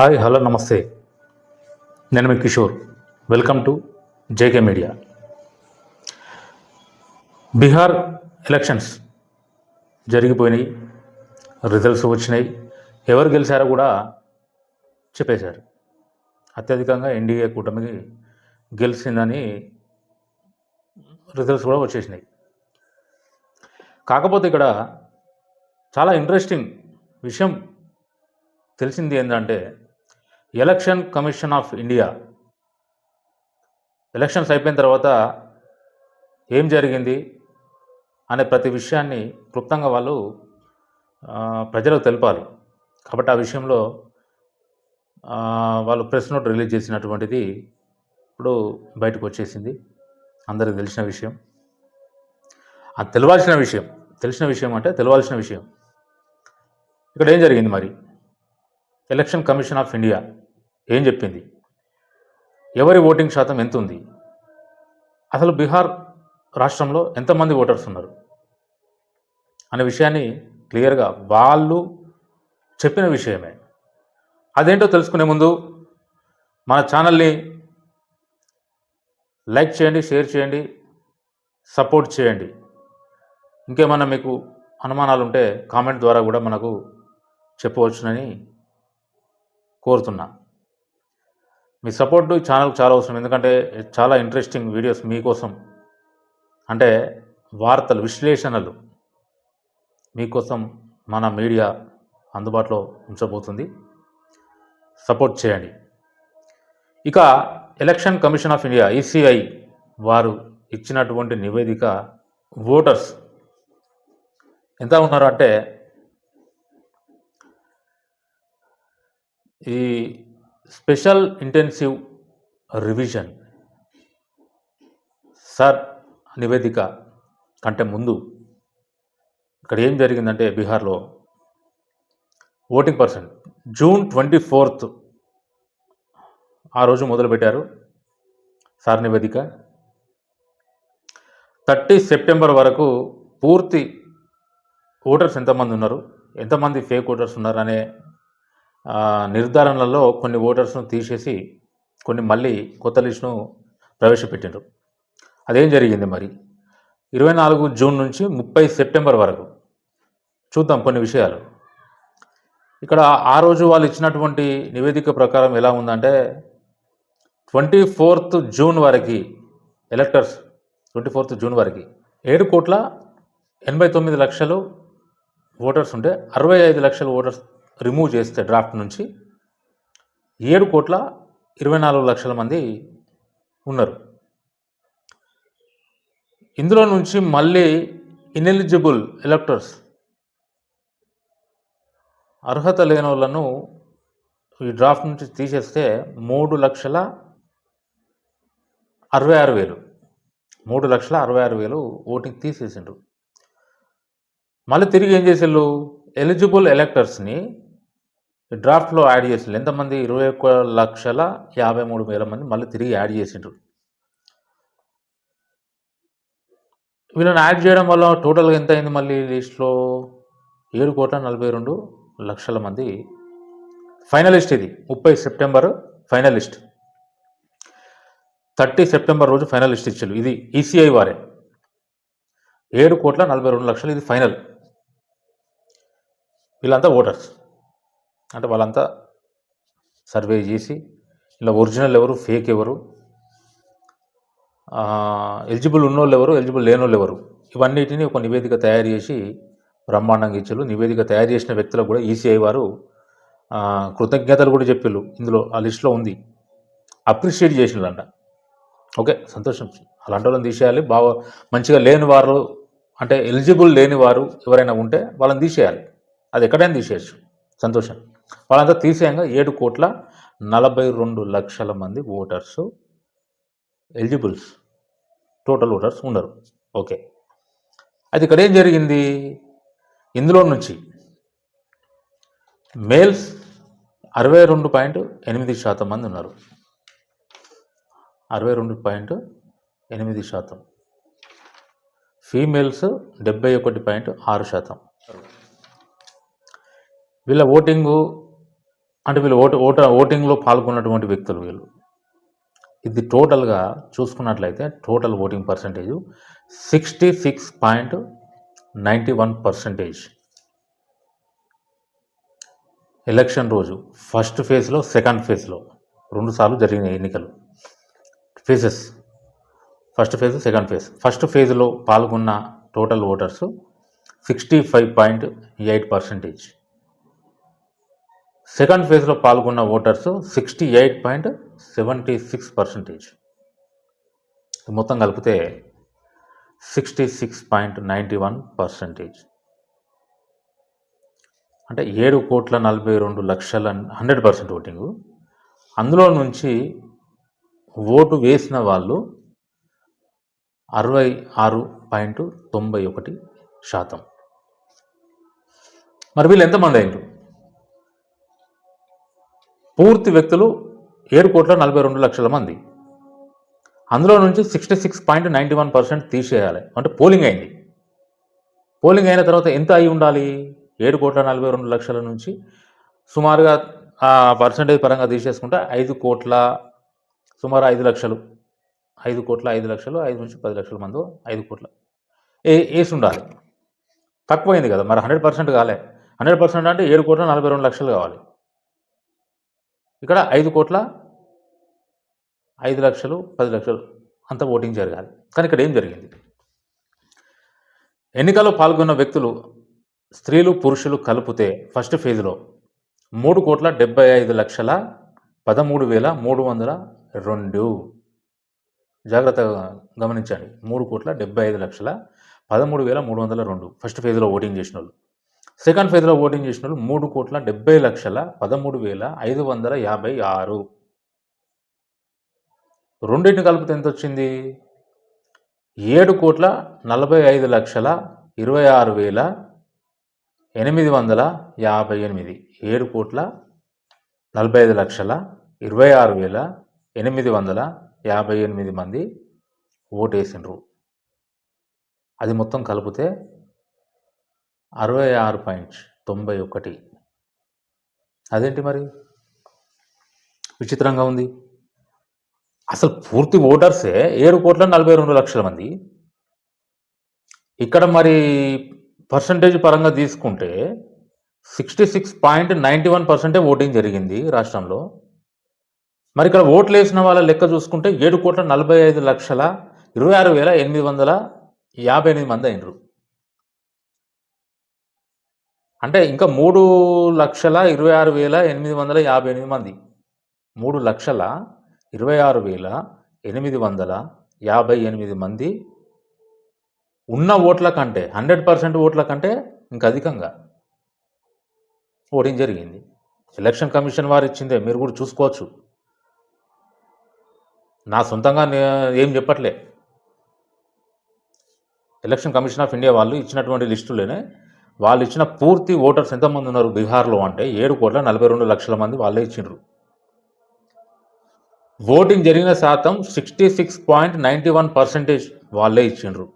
Hi hello నమస్తే. నేను మీ Kishore. Welcome to JK media. Bihar elections జరిగిపోయినాయి results వచ్చినాయి. ఎవరు గెలిచారో కూడా చెప్పేశారు. అత్యధికంగా ఎన్డీఏ కూటమికి గెలిచిందని రిజల్ట్స్ కూడా వచ్చేసినాయి. కాకపోతే ఇక్కడ చాలా ఇంట్రెస్టింగ్ విషయం తెలిసింది ఏంటంటే election commission of India. Elections అయిపోయిన తర్వాత ఏం జరిగింది అనే ప్రతి విషయాన్ని క్లుప్తంగా వాళ్ళు ప్రజలకు తెలపాలి. కాబట్టి ఆ విషయంలో వాళ్ళు ప్రెస్ నోట్ రిలీజ్ చేసినటువంటిది ఇప్పుడు బయటకు వచ్చేసింది. అందరికి తెలిసిన విషయం. అది తెలవాల్సిన విషయం తెలిసిన విషయం అంటే తెలవాల్సిన విషయం. ఇక్కడ ఏం జరిగింది మరి? Election commission of India. ఏం చెప్పింది? ఎవరి ఓటింగ్ శాతం ఎంత ఉంది అసలు బీహార్ రాష్ట్రంలో ఎంతమంది ఓటర్స్ ఉన్నారు? అనే విషయాన్ని క్లియర్గా వాళ్ళు చెప్పిన విషయమే. అదేంటో తెలుసుకునే ముందు మన ఛానల్ని లైక్ చేయండి షేర్ చేయండి సపోర్ట్ చేయండి. ఇంకేమన్నా మీకు అనుమానాలు ఉంటే కామెంట్ ద్వారా కూడా మనకు చెప్పవచ్చునని కోరుతున్నా. మీ సపోర్ట్ ఈ ఛానల్కి చాలా అవసరం. ఎందుకంటే చాలా ఇంట్రెస్టింగ్ వీడియోస్ మీకోసం. అంటే వార్తలు విశ్లేషణలు మీకోసం మన మీడియా అందుబాటులో ఉంచబోతుంది. సపోర్ట్ చేయండి. ఇక election commission of India ECI వారు ఇచ్చినటువంటి నివేదిక ఓటర్స్ ఎంత ఉన్నారు అంటే ఈ స్పెషల్ ఇంటెన్సివ్ రివిజన్. సార్ నివేదిక కంటే ముందు ఇక్కడ ఏం జరిగిందంటే బీహార్లో voting percent June twenty fourth ఆ రోజు మొదలుపెట్టారు. సార్ నివేదిక. థర్టీ సెప్టెంబర్ వరకు పూర్తి ఓటర్స్ ఎంతమంది ఉన్నారు? ఎంతమంది ఫేక్ ఓటర్స్ ఉన్నారు అనే నిర్ధారణలలో కొన్ని ఓటర్స్ను తీసేసి కొన్ని మళ్ళీ కొత్త లిస్టును ప్రవేశపెట్టారు అదేం జరిగింది మరి? ఇరవై నాలుగు జూన్ నుంచి ముప్పై సెప్టెంబర్ వరకు చూద్దాం కొన్ని విషయాలు. ఇక్కడ ఆ రోజు వాళ్ళు ఇచ్చినటువంటి నివేదిక ప్రకారం ఎలా ఉందంటే ట్వంటీ ఫోర్త్ జూన్ వరకు ఎలక్టర్స్ ట్వంటీ ఫోర్త్ జూన్ వరకు ఏడు కోట్ల ఎనభై తొమ్మిది లక్షలు ఓటర్స్ ఉంటే అరవై ఐదు లక్షల ఓటర్స్ రిమూవ్ చేస్తే డ్రాఫ్ట్ నుంచి ఏడు కోట్ల ఇరవై నాలుగు లక్షల మంది ఉన్నారు. ఇందులో నుంచి మళ్ళీ ఇన్ఎలిజిబుల్ ఎలక్టర్స్ అర్హత లేని వాళ్ళను ఈ డ్రాఫ్ట్ నుంచి తీసేస్తే మూడు లక్షల అరవై ఆరు వేలు. మూడు లక్షల అరవై ఆరు వేలు ఓటింగ్ తీసేసిండ్రు. మళ్ళీ తిరిగి ఏం చేసిండ్రు? ఎలిజిబుల్ ఎలక్టర్స్ని డ్రాఫ్ట్లో యాడ్ చేసిండ్రు. ఎంతమంది? ఇరవై ఒక్క లక్షల యాభై మూడు వేల మంది మళ్ళీ తిరిగి యాడ్ చేసిండ్రు. వీళ్ళని యాడ్ చేయడం వల్ల టోటల్గా ఎంత అయింది మళ్ళీ లిస్ట్లో? ఏడు కోట్ల నలభై రెండు లక్షల మంది ఫైనలిస్ట్ ఇది. ముప్పై సెప్టెంబర్ ఫైనలిస్ట్. థర్టీ సెప్టెంబర్ రోజు ఫైనలిస్ట్ ఇచ్చారు ఇది ఈసీఐ వారే. ఏడు కోట్ల నలభై రెండు లక్షలు. ఇది ఫైనల్. వీళ్ళంతా ఓటర్స్. అంటే వాళ్ళంతా సర్వే చేసి ఇలా ఒరిజినల్ ఎవరు ఫేక్ ఎవరు ఎలిజిబుల్ ఉన్నోళ్ళు ఎవరు ఎలిజిబుల్ లేనోళ్ళు ఎవరు ఇవన్నిటిని ఒక నివేదిక తయారు చేసి బ్రహ్మాండంగా ఇచ్చారు. నివేదిక తయారు చేసిన వ్యక్తులకు కూడా ఈసీఐ వారు కృతజ్ఞతలు కూడా చెప్పారు ఇందులో ఆ లిస్ట్లో ఉంది. అప్రిషియేట్ చేసినారంట ఓకే సంతోషం. అలాంటి వాళ్ళని తీసేయాలి. బాగా మంచిగా లేని వారు అంటే ఎలిజిబుల్ లేని వారు ఎవరైనా ఉంటే వాళ్ళని తీసేయాలి. అది ఎక్కడైనా తీసేయచ్చు. సంతోషం. వాళ్ళంతా తీసేయంగా ఏడు కోట్ల నలభై రెండు లక్షల మంది ఓటర్స్ ఎలిజిబుల్స్ టోటల్ ఓటర్స్ ఉండరు. ఓకే. అది ఇక్కడ ఏం జరిగింది? ఇందులో నుంచి మేల్స్ అరవై రెండు పాయింట్ ఎనిమిది శాతం మంది ఉన్నారు. అరవై రెండు పాయింట్ ఎనిమిది శాతం. ఫీమేల్స్ డెబ్బై ఒకటి పాయింట్ ఆరు శాతం. వీళ్ళ ఓటింగు అంటే వీళ్ళు ఓటు ఓట ఓటింగ్లో పాల్గొన్నటువంటి వ్యక్తులు వీళ్ళు. ఇది టోటల్గా చూసుకున్నట్లయితే total voting percentage sixty six point ninety one percentage. Election రోజు ఫస్ట్ ఫేజ్లో సెకండ్ ఫేజ్లో రెండుసార్లు జరిగిన ఎన్నికలు. Phases first phase second phase. First ఫేజ్లో పాల్గొన్న total voters sixty five point eight percentage. Second ఫేజ్లో పాల్గొన్న voters sixty eight point seventy six percentage. మొత్తం కలిపితే sixty six point ninety one percentage. అంటే ఏడు కోట్ల నలభై రెండు లక్షల హండ్రెడ్ పర్సెంట్ ఓటింగు. అందులో నుంచి ఓటు వేసిన వాళ్ళు అరవై ఆరు పాయింట్ తొంభై ఒకటి శాతం. మరి వీళ్ళు ఎంతమంది అయినారు పూర్తి వ్యక్తులు ఏడు కోట్ల నలభై రెండు లక్షల మంది. అందులో నుంచి sixty six point ninety one percent తీసేయాలి. అంటే పోలింగ్ అయింది. పోలింగ్ అయిన తర్వాత ఎంత అయి ఉండాలి? ఏడు కోట్ల నలభై రెండు లక్షల నుంచి సుమారుగా ఆ పర్సంటేజ్ పరంగా తీసేసుకుంటే ఐదు కోట్ల సుమారు ఐదు లక్షలు. ఐదు కోట్ల ఐదు లక్షలు ఐదు నుంచి పది లక్షల మంది ఐదు కోట్ల. ఏ వేసి ఉండాలి. తక్కువైంది కదా. మరి హండ్రెడ్ పర్సెంట్ కాలే. హండ్రెడ్ పర్సెంట్ అంటే ఏడు కోట్ల నలభై రెండు లక్షలు కావాలి. ఇక్కడ ఐదు కోట్ల ఐదు లక్షలు పది లక్షలు అంత ఓటింగ్ జరగాలి. కానీ ఇక్కడ ఏం జరిగింది? ఎన్నికల్లో పాల్గొన్న వ్యక్తులు స్త్రీలు పురుషులు కలిపితే ఫస్ట్ ఫేజ్లో మూడు కోట్ల డెబ్బై ఐదు లక్షల పదమూడు వేల మూడు వందల రెండు. జాగ్రత్తగా గమనించండి. మూడు కోట్ల డెబ్బై ఐదు లక్షల పదమూడు వేల మూడు వందల రెండు. ఫస్ట్ ఫేజ్లో ఓటింగ్ చేసిన వాళ్ళు. సెకండ్ ఫేజ్లో ఓటింగ్ చేసిన వాళ్ళు మూడు కోట్ల డెబ్బై లక్షల పదమూడు వేల ఐదు వందల యాభై ఆరు. రెండింటిని కలిపితే ఎంత వచ్చింది ఏడు కోట్ల నలభై ఐదు లక్షల ఇరవై ఆరు వేల ఎనిమిది వందల యాభై ఎనిమిది. ఏడు కోట్ల నలభై ఐదు లక్షల ఇరవై ఆరు వేల ఎనిమిది వందల యాభై ఎనిమిది మంది ఓటేసిండ్రు. అది మొత్తం కలిపితే అరవై ఆరు పాయింట్ తొంభై ఒకటి. అదేంటి మరి? విచిత్రంగా ఉంది. అసలు పూర్తి ఓటర్సే ఏడు కోట్ల నలభై రెండు లక్షల మంది. ఇక్కడ మరి పర్సంటేజ్ పరంగా తీసుకుంటే sixty six point ninety one పర్సెంటే ఓటింగ్ జరిగింది రాష్ట్రంలో. మరి ఇక్కడ ఓట్లు వేసిన వాళ్ళ లెక్క చూసుకుంటే ఏడు కోట్ల నలభై ఐదు లక్షల ఇరవై ఆరు వేల ఎనిమిది వందల యాభై ఎనిమిది మంది అయినరు. అంటే ఇంకా మూడు లక్షల ఇరవై ఆరు వేల ఎనిమిది వందల యాభై ఎనిమిది మంది. మూడు లక్షల ఇరవై ఆరు వేల ఎనిమిది వందల యాభై ఎనిమిది మంది ఉన్న ఓట్ల కంటే హండ్రెడ్ పర్సెంట్ ఓట్ల కంటే ఇంకా అధికంగా ఓటింగ్ జరిగింది. ఎలక్షన్ కమిషన్ వారు ఇచ్చిందే మీరు కూడా చూసుకోవచ్చు. నా సొంతంగా నే- ఏం చెప్పట్లే. ఎలక్షన్ కమిషన్ ఆఫ్ ఇండియా వాళ్ళు ఇచ్చినటువంటి లిస్టులోనే వాళ్ళు ఇచ్చిన పూర్తి ఓటర్స్ ఎంతమంది ఉన్నారు బీహార్లో అంటే ఏడు కోట్ల నలభై రెండు లక్షల మంది వాళ్ళే ఇచ్చిండ్రు. ఓటింగ్ జరిగిన శాతం sixty six point ninety one percentage వాళ్ళే ఇచ్చిండ్రు.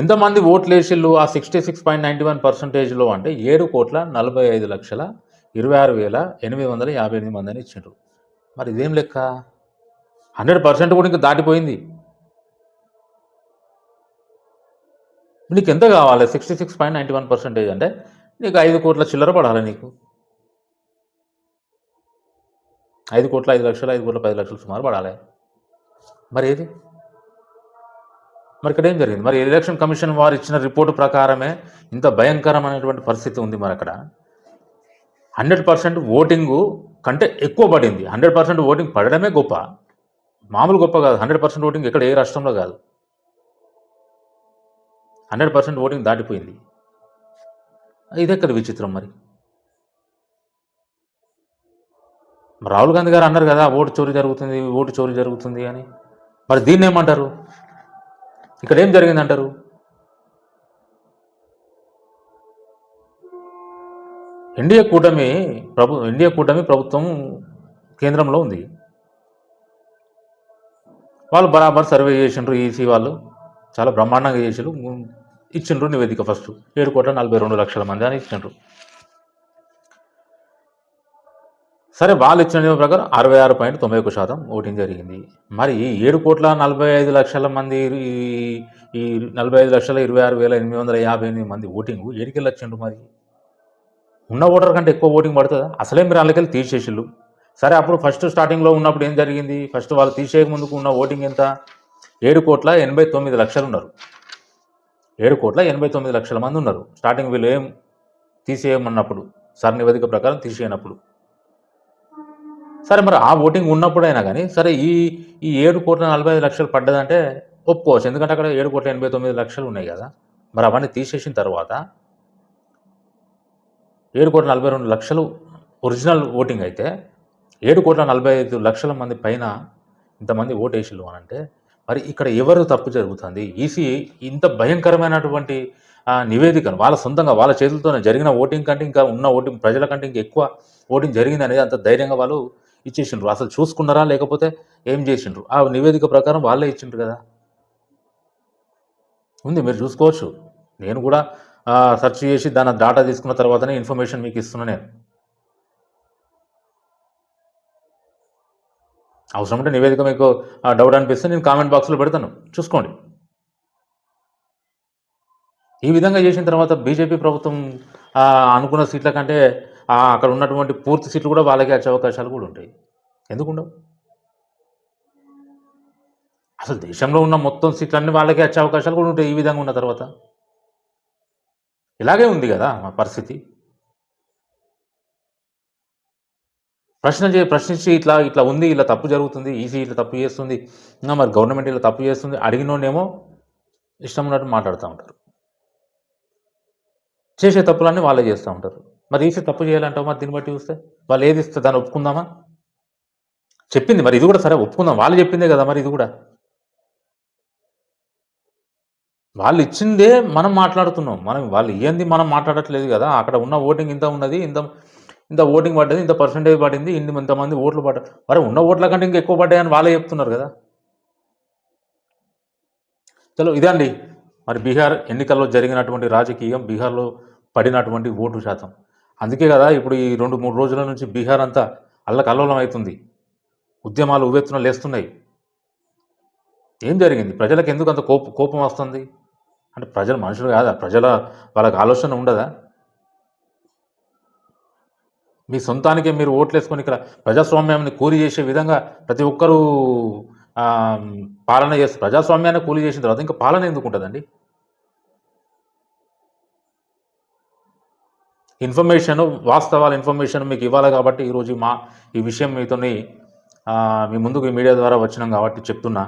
ఎంతమంది ఓట్లు వేసిళ్ళు ఆ sixty six point ninety one పర్సెంటేజ్లో అంటే ఏడు కోట్ల నలభై ఐదు లక్షల ఇరవై ఆరు వేల ఎనిమిది వందల యాభై ఎనిమిది మందిని ఇచ్చిండ్రు. మరి ఇదేం లెక్క? హండ్రెడ్ పర్సెంట్ కూడా ఇంకా దాటిపోయింది. నీకు ఎంత కావాలి? Sixty six point ninety one percentage అంటే నీకు ఐదు కోట్ల చిల్లర పడాలి నీకు. ఐదు కోట్ల ఐదు లక్షలు ఐదు కోట్ల పది లక్షలు సుమారు పడాలి. మరి ఏది? మరి ఇక్కడ ఏం జరిగింది? మరి ఎలక్షన్ కమిషన్ వారు ఇచ్చిన రిపోర్టు ప్రకారమే ఇంత భయంకరమైనటువంటి పరిస్థితి ఉంది మరి అక్కడ. హండ్రెడ్ పర్సెంట్ ఓటింగు కంటే ఎక్కువ పడింది. హండ్రెడ్ పర్సెంట్ ఓటింగ్ పడడమే గొప్ప. మామూలు గొప్ప కాదు. హండ్రెడ్ పర్సెంట్ ఓటింగ్ ఇక్కడ ఏ రాష్ట్రంలో కాదు. హండ్రెడ్ పర్సెంట్ ఓటింగ్ దాటిపోయింది. ఇదెక్కడ విచిత్రం మరి? రాహుల్ గాంధీ గారు అన్నారు కదా ఓటు చోరీ జరుగుతుంది ఓటు చోరీ జరుగుతుంది అని. మరి దీన్ని ఏమంటారు? ఇక్కడ ఏం జరిగింది అంటారు ఎన్డీఏ కూటమి ప్రభు ఎన్డీఏ కూటమి ప్రభుత్వం కేంద్రంలో ఉంది. వాళ్ళు బరాబర్ సర్వే చేసిండ్రు ఈసీ వాళ్ళు. చాలా బ్రహ్మాండంగా చేసిండ్రు. ఇచ్చిండ్రు నివేదిక ఫస్ట్ ఏడు కోట్ల నలభై రెండు లక్షల మంది అని ఇచ్చిండ్రు. సరే వాళ్ళు ఇచ్చిన ప్రకారం అరవై ఆరు పాయింట్ తొంభై ఒక్క శాతం ఓటింగ్ జరిగింది. మరి ఈ ఏడు కోట్ల నలభై ఐదు లక్షల మంది ఈ- ఈ నలభై ఐదు లక్షల ఇరవై ఆరు వేల ఎనిమిది వందల యాభై ఎనిమిది మంది ఓటింగ్ ఏడికెళ్ళి వచ్చిండ్రు మరి? ఉన్న ఓటర్ కంటే ఎక్కువ ఓటింగ్ పడుతుందా? అసలే మీరు వాళ్ళకెళ్ళి తీసేసిళ్ళు. సరే అప్పుడు ఫస్ట్ స్టార్టింగ్లో ఉన్నప్పుడు ఏం జరిగింది? ఫస్ట్ వాళ్ళు తీసేయక ముందుకు ఉన్న ఓటింగ్ ఎంత? ఏడు కోట్ల ఎనభై తొమ్మిది లక్షలు ఉన్నారు. ఏడు కోట్ల ఎనభై తొమ్మిది లక్షల మంది ఉన్నారు. స్టార్టింగ్ వీళ్ళు ఏం తీసేయమన్నప్పుడు సార్ నివేదిక ప్రకారం తీసేయనప్పుడు. సరే మరి ఆ ఓటింగ్ ఉన్నప్పుడైనా కానీ సరే ఈ ఈ ఏడు కోట్ల నలభై ఐదు లక్షలు పడ్డదంటే ఒప్పుకోవచ్చు. ఎందుకంటే అక్కడ ఏడు కోట్ల ఎనభై తొమ్మిది లక్షలు ఉన్నాయి కదా. మరి అవన్నీ తీసేసిన తర్వాత ఏడు కోట్ల నలభై రెండు లక్షలు ఒరిజినల్ ఓటింగ్ అయితే ఏడు కోట్ల నలభై ఐదు లక్షల మంది పైన ఇంతమంది ఓటేసిల్లు అని అంటే మరి ఇక్కడ ఎవరు తప్పు జరుగుతుంది? ఈసీ ఇంత భయంకరమైనటువంటి నివేదికను వాళ్ళ సొంతంగా వాళ్ళ చేతులతోనే జరిగిన ఓటింగ్ కంటే ఇంకా ఉన్న ఓటింగ్ ప్రజల కంటే ఇంకా ఎక్కువ ఓటింగ్ జరిగింది అనేది అంత ధైర్యంగా వాళ్ళు ఇచ్చేసిండ్రు. అసలు చూసుకున్నారా లేకపోతే ఏం చేసిండ్రు? ఆ నివేదిక ప్రకారం వాళ్ళే ఇచ్చిండ్రు కదా? ఉంది మీరు చూసుకోవచ్చు. నేను కూడా సెర్చ్ చేసి దాని డాటా తీసుకున్న తర్వాతనే ఇన్ఫర్మేషన్ మీకు ఇస్తున్నా నేను. అవసరం ఉంటే నివేదిక మీకు డౌట్ అనిపిస్తే నేను కామెంట్ బాక్స్లో పెడతాను. చూసుకోండి. ఈ విధంగా చేసిన తర్వాత బీజేపీ ప్రభుత్వం అనుకున్న సీట్ల కంటే అక్కడ ఉన్నటువంటి పూర్తి సీట్లు కూడా వాళ్ళకే వచ్చే అవకాశాలు కూడా ఉంటాయి. ఎందుకుండవు? అసలు దేశంలో ఉన్న మొత్తం సీట్లన్నీ వాళ్ళకే వచ్చే అవకాశాలు కూడా ఉంటాయి ఈ విధంగా ఉన్న తర్వాత. ఇలాగే ఉంది కదా మా పరిస్థితి. ప్రశ్న చే ప్రశ్నించి ఇట్లా ఇట్లా ఉంది ఇలా తప్పు జరుగుతుంది ఈసీ ఇట్లా తప్పు చేస్తుంది ఇంకా మరి గవర్నమెంట్ ఇలా తప్పు చేస్తుంది అడిగినోడేమో ఇష్టం ఉన్నట్టు మాట్లాడుతూ ఉంటారు. చేసే తప్పులన్నీ వాళ్ళే చేస్తూ ఉంటారు. మరి ఈసీ తప్పు చేయాలంటావు మరి దీన్ని బట్టి చూస్తే? వాళ్ళు ఏది ఇస్తే దాన్ని ఒప్పుకుందామా? చెప్పింది మరి ఇది కూడా సరే ఒప్పుకుందాం. వాళ్ళు చెప్పిందే కదా మరి ఇది కూడా. వాళ్ళు ఇచ్చిందే మనం మాట్లాడుతున్నాం. మనం వాళ్ళు ఏంది మనం మాట్లాడట్లేదు కదా. అక్కడ ఉన్న ఓటింగ్ ఇంత ఉన్నది ఇంత ఇంత ఓటింగ్ పడ్డది ఇంత పర్సంటేజ్ పడింది ఇన్ని ఇంతమంది ఓట్లు పడ్డాయి మరి ఉన్న ఓట్ల కంటే ఇంకా ఎక్కువ పడ్డాయని వాళ్ళే చెప్తున్నారు కదా. చలో ఇదే అండి. మరి బీహార్ ఎన్నికల్లో జరిగినటువంటి రాజకీయం బీహార్లో పడినటువంటి ఓటు శాతం. అందుకే కదా ఇప్పుడు ఈ రెండు మూడు రోజుల నుంచి బీహార్ అంతా అల్లకల్లోలం అవుతుంది. ఉద్యమాలు ఉవ్వెత్తున లేస్తున్నాయి. ఏం జరిగింది? ప్రజలకు ఎందుకు అంత కోప కోపం వస్తుంది? అంటే ప్రజలు మనుషులు కాదా? ప్రజల వాళ్ళకి ఆలోచన ఉండదా? మీ సొంతానికే మీరు ఓట్లు వేసుకొని ఇక్కడ ప్రజాస్వామ్యాన్ని కూలి చేసే విధంగా ప్రతి ఒక్కరూ పాలన చేస్తారు ప్రజాస్వామ్యాన్ని కూలి చేసిన తర్వాత ఇంకా పాలన ఎందుకు ఉంటుందండి? ఇన్ఫర్మేషన్ వాస్తవాల ఇన్ఫర్మేషన్ మీకు ఇవ్వాలి కాబట్టి ఈరోజు మా ఈ విషయం మీతోని మీ ముందుకు మీడియా ద్వారా వచ్చినాం కాబట్టి చెప్తున్నా.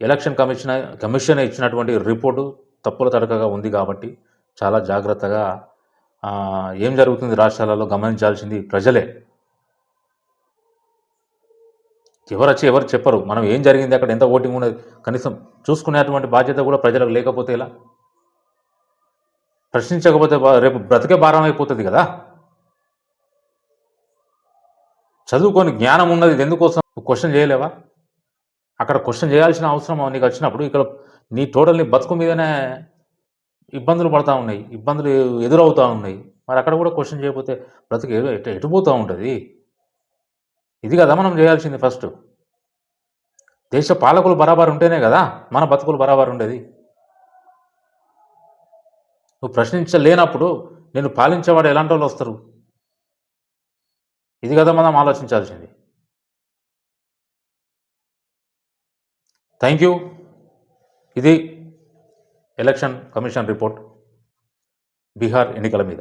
ఎలక్షన్ కమిషన్ కమిషన్ ఇచ్చినటువంటి రిపోర్టు తప్పుల తడకగా ఉంది కాబట్టి చాలా జాగ్రత్తగా ఏం జరుగుతుంది రాష్ట్రాలలో గమనించాల్సింది ప్రజలే. ఎవరు వచ్చి ఎవరు చెప్పరు. మనం ఏం జరిగింది అక్కడ ఎంత ఓటింగ్ ఉన్నది కనీసం చూసుకునేటువంటి బాధ్యత కూడా ప్రజలకు లేకపోతే ఇలా ప్రశ్నించకపోతే రేపు బ్రతికే భారం అయిపోతుంది కదా. చదువుకొని జ్ఞానం ఉన్నది ఇది ఎందుకోసం? క్వశ్చన్ చేయలేవా? అక్కడ క్వశ్చన్ చేయాల్సిన అవసరం నీకు వచ్చినప్పుడు ఇక్కడ నీ టోటల్ నీ బతుకు మీదనే ఇబ్బందులు పడతా ఉన్నాయి ఇబ్బందులు ఎదురవుతూ ఉన్నాయి. మరి అక్కడ కూడా క్వశ్చన్ చేయకపోతే బ్రతుకు ఎటు ఎటుపోతూ ఉంటుంది? ఇది కదా మనం చేయాల్సింది ఫస్ట్ దేశ పాలకులు బరాబర్ ఉంటేనే కదా మన బతుకులు బరాబర్ ఉండేది. నువ్వు ప్రశ్నించలేనప్పుడు నేను పాలించేవాడు ఎలాంటి వాళ్ళు వస్తారు? ఇది కదా మనం ఆలోచించాల్సింది. థ్యాంక్ యూ ఇది ఎలక్షన్ కమిషన్ రిపోర్ట్ బీహార్ ఎన్నికల మీద.